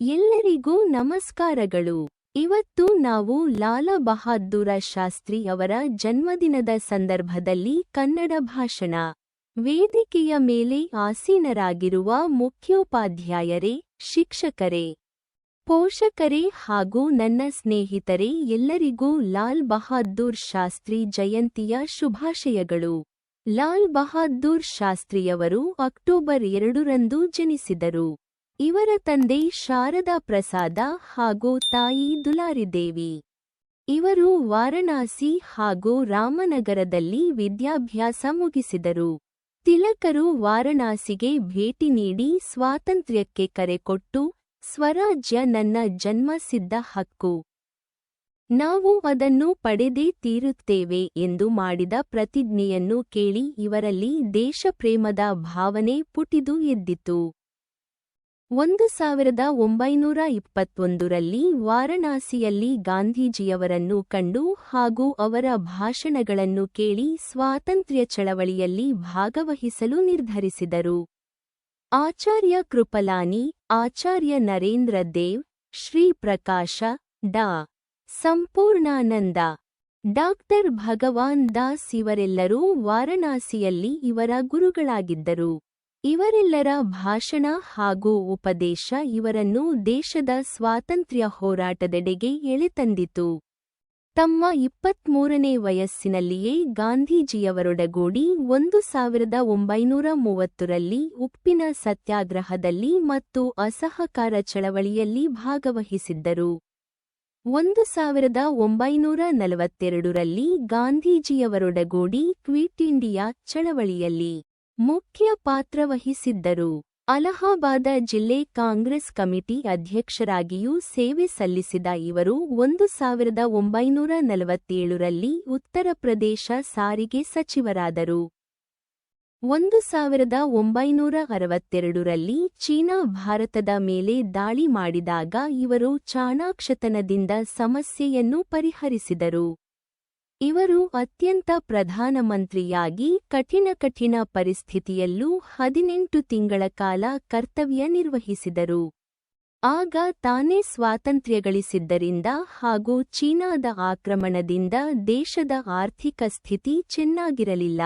ಎಲ್ಲರಿಗೂ ನಮಸ್ಕಾರಗಳು. ಇವತ್ತು ನಾವು ಲಾಲ ಬಹಾದ್ದೂರ ಶಾಸ್ತ್ರಿ ಅವರ ಜನ್ಮದಿನದ ಸಂದರ್ಭದಲ್ಲಿ ಕನ್ನಡ ಭಾಷಣ. ವೇದಿಕೆಯ ಮೇಲೆ ಆಸೀನರಾಗಿರುವ ಮುಖ್ಯೋಪಾಧ್ಯಾಯರೇ, ಶಿಕ್ಷಕರೇ, ಪೋಷಕರೇ ಹಾಗೂ ನನ್ನ ಸ್ನೇಹಿತರೇ, ಎಲ್ಲರಿಗೂ ಲಾಲ್ ಬಹಾದ್ದೂರ್ ಶಾಸ್ತ್ರಿ ಜಯಂತಿಯ ಶುಭಾಶಯಗಳು. ಲಾಲ್ ಬಹಾದ್ದೂರ್ ಶಾಸ್ತ್ರಿಯವರು ಅಕ್ಟೋಬರ್ ಎರಡರಂದು ಜನಿಸಿದರು. ಇವರ ತಂದೆ ಶಾರದಾ ಪ್ರಸಾದ ಹಾಗೂ ತಾಯಿ ದುಲಾರಿದೇವಿ. ಇವರು ವಾರಣಾಸಿ ಹಾಗೂ ರಾಮನಗರದಲ್ಲಿ ವಿದ್ಯಾಭ್ಯಾಸ ಮುಗಿಸಿದರು. ತಿಲಕರು ವಾರಣಾಸಿಗೆ ಭೇಟಿ ನೀಡಿ ಸ್ವಾತಂತ್ರ್ಯಕ್ಕೆ ಕರೆಕೊಟ್ಟು ಸ್ವರಾಜ್ಯ ನನ್ನ ಜನ್ಮಸಿದ್ಧ ಹಕ್ಕು. ನಾವು ಅದನ್ನು ಪಡೆದೇ ತೀರುತ್ತೇವೆ ಎಂದು ಮಾಡಿದ ಪ್ರತಿಜ್ಞೆಯನ್ನು ಕೇಳಿ ಇವರಲ್ಲಿ ದೇಶಪ್ರೇಮದ ಭಾವನೆ ಪುಟಿದು ಎದ್ದಿತು. ಒಂದು ಸಾವಿರದ ಒಂಬೈನೂರ ಇಪ್ಪತ್ತೊಂದರಲ್ಲಿ ವಾರಣಾಸಿಯಲ್ಲಿ ಗಾಂಧೀಜಿಯವರನ್ನು ಕಂಡು ಹಾಗೂ ಅವರ ಭಾಷಣಗಳನ್ನು ಕೇಳಿ ಸ್ವಾತಂತ್ರ್ಯ ಚಳವಳಿಯಲ್ಲಿ ಭಾಗವಹಿಸಲು ನಿರ್ಧರಿಸಿದರು. ಆಚಾರ್ಯ ಕೃಪಲಾನಿ, ಆಚಾರ್ಯ ನರೇಂದ್ರ ದೇವ್, ಶ್ರೀ ಪ್ರಕಾಶ, ಡಾ. ಸಂಪೂರ್ಣಾನಂದ ಡಾಕ್ಟರ್ ಭಗವಾನ್ ದಾಸ್ ಇವರೆಲ್ಲರೂ ವಾರಣಾಸಿಯಲ್ಲಿ ಇವರ ಗುರುಗಳಾಗಿದ್ದರು. ಇವರೆಲ್ಲರ ಭಾಷಣ ಹಾಗೂ ಉಪದೇಶ ಇವರನ್ನು ದೇಶದ ಸ್ವಾತಂತ್ರ್ಯ ಹೋರಾಟದೆಡೆಗೆ ಎಳೆತಂದಿತು. ತಮ್ಮ ಇಪ್ಪತ್ಮೂರನೇ ವಯಸ್ಸಿನಲ್ಲಿಯೇ ಗಾಂಧೀಜಿಯವರೊಡಗೂಡಿ ಒಂದು ಸಾವಿರದ ಒಂಬೈನೂರ ಮೂವತ್ತರಲ್ಲಿ ಉಪ್ಪಿನ ಸತ್ಯಾಗ್ರಹದಲ್ಲಿ ಮತ್ತು ಅಸಹಕಾರ ಚಳವಳಿಯಲ್ಲಿ ಭಾಗವಹಿಸಿದ್ದರು. ಒಂದು ಸಾವಿರದ ಒಂಬೈನೂರ ನಲವತ್ತೆರಡರಲ್ಲಿ ಗಾಂಧೀಜಿಯವರೊಡಗೂಡಿ ಕ್ವಿಟ್ ಇಂಡಿಯಾ ಚಳವಳಿಯಲ್ಲಿ ಮುಖ್ಯ ಪಾತ್ರ ವಹಿಸಿದ್ದರು. ಅಲಹಾಬಾದ ಜಿಲ್ಲೆ ಕಾಂಗ್ರೆಸ್ ಕಮಿಟಿ ಅಧ್ಯಕ್ಷರಾಗಿಯೂ ಸೇವೆ ಸಲ್ಲಿಸಿದ ಇವರು ಒಂದು ಸಾವಿರದ ಒಂಬೈನೂರ ನಲವತ್ತೇಳರಲ್ಲಿ ಉತ್ತರ ಪ್ರದೇಶ ಸಾರಿಗೆ ಸಚಿವರಾದರು. ಒಂದು ಸಾವಿರದ ಒಂಬೈನೂರ ಅರವತ್ತೆರಡರಲ್ಲಿ ಚೀನಾ ಭಾರತದ ಮೇಲೆ ದಾಳಿ ಮಾಡಿದಾಗ ಇವರು ಚಾಣಾಕ್ಷತನದಿಂದ ಸಮಸ್ಯೆಯನ್ನು ಪರಿಹರಿಸಿದರು. ಇವರು ಅತ್ಯಂತ ಪ್ರಧಾನಮಂತ್ರಿಯಾಗಿ ಕಠಿಣ ಕಠಿಣ ಪರಿಸ್ಥಿತಿಯಲ್ಲೂ ಹದಿನೆಂಟು ತಿಂಗಳ ಕಾಲ ಕರ್ತವ್ಯ ನಿರ್ವಹಿಸಿದರು. ಆಗ ತಾನೇ ಸ್ವಾತಂತ್ರ್ಯ ಗಳಿಸಿದ್ದರಿಂದ ಹಾಗೂ ಚೀನಾದ ಆಕ್ರಮಣದಿಂದ ದೇಶದ ಆರ್ಥಿಕ ಸ್ಥಿತಿ ಚೆನ್ನಾಗಿರಲಿಲ್ಲ.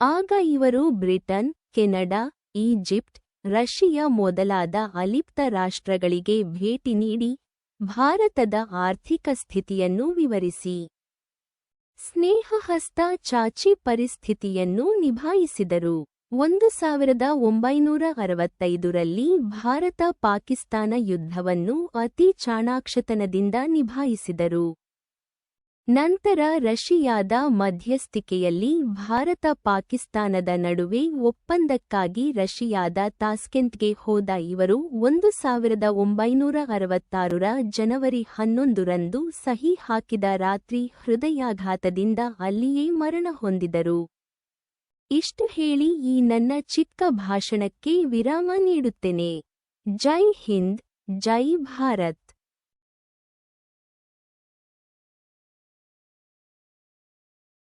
ಆಗ ಇವರು ಬ್ರಿಟನ್, ಕೆನಡಾ, ಈಜಿಪ್ಟ್, ರಷ್ಯಾ ಮೊದಲಾದ ಅಲಿಪ್ತ ರಾಷ್ಟ್ರಗಳಿಗೆ ಭೇಟಿ ನೀಡಿ, ಭಾರತದ ಆರ್ಥಿಕ ಸ್ಥಿತಿಯನ್ನು ವಿವರಿಸಿ. ಸ್ನೇಹಹಸ್ತ ಚಾಚಿ ಪರಿಸ್ಥಿತಿಯನ್ನು ನಿಭಾಯಿಸಿದರು. ಒಂದು ಸಾವಿರದ ಒಂಬೈನೂರ ಅರವತ್ತೈದರಲ್ಲಿ ಭಾರತ ಪಾಕಿಸ್ತಾನ ಯುದ್ಧವನ್ನು ಅತಿ ಚಾಣಾಕ್ಷತನದಿಂದ ನಿಭಾಯಿಸಿದರು. ನಂತರ ರಶಿಯಾದ ಮಧ್ಯಸ್ಥಿಕೆಯಲ್ಲಿ ಭಾರತ ಪಾಕಿಸ್ತಾನದ ನಡುವೆ ಒಪ್ಪಂದಕ್ಕಾಗಿ ರಶಿಯಾದ ತಾಸ್ಕೆಂತ್ಗೆ ಹೋದ ಇವರು ಒಂದು ಸಾವಿರದ ಒಂಬೈನೂರ ಅರವತ್ತಾರರ ಜನವರಿ ಹನ್ನೊಂದರಂದು ಸಹಿ ಹಾಕಿದ ರಾತ್ರಿ ಹೃದಯಾಘಾತದಿಂದ ಅಲ್ಲಿಯೇ ಮರಣ ಹೊಂದಿದರು. ಇಷ್ಟು ಹೇಳಿ ಈ ನನ್ನ ಚಿಕ್ಕ ಭಾಷಣಕ್ಕೆ ವಿರಾಮ ನೀಡುತ್ತೇನೆ. ಜೈ ಹಿಂದ್, ಜೈ ಭಾರತ್.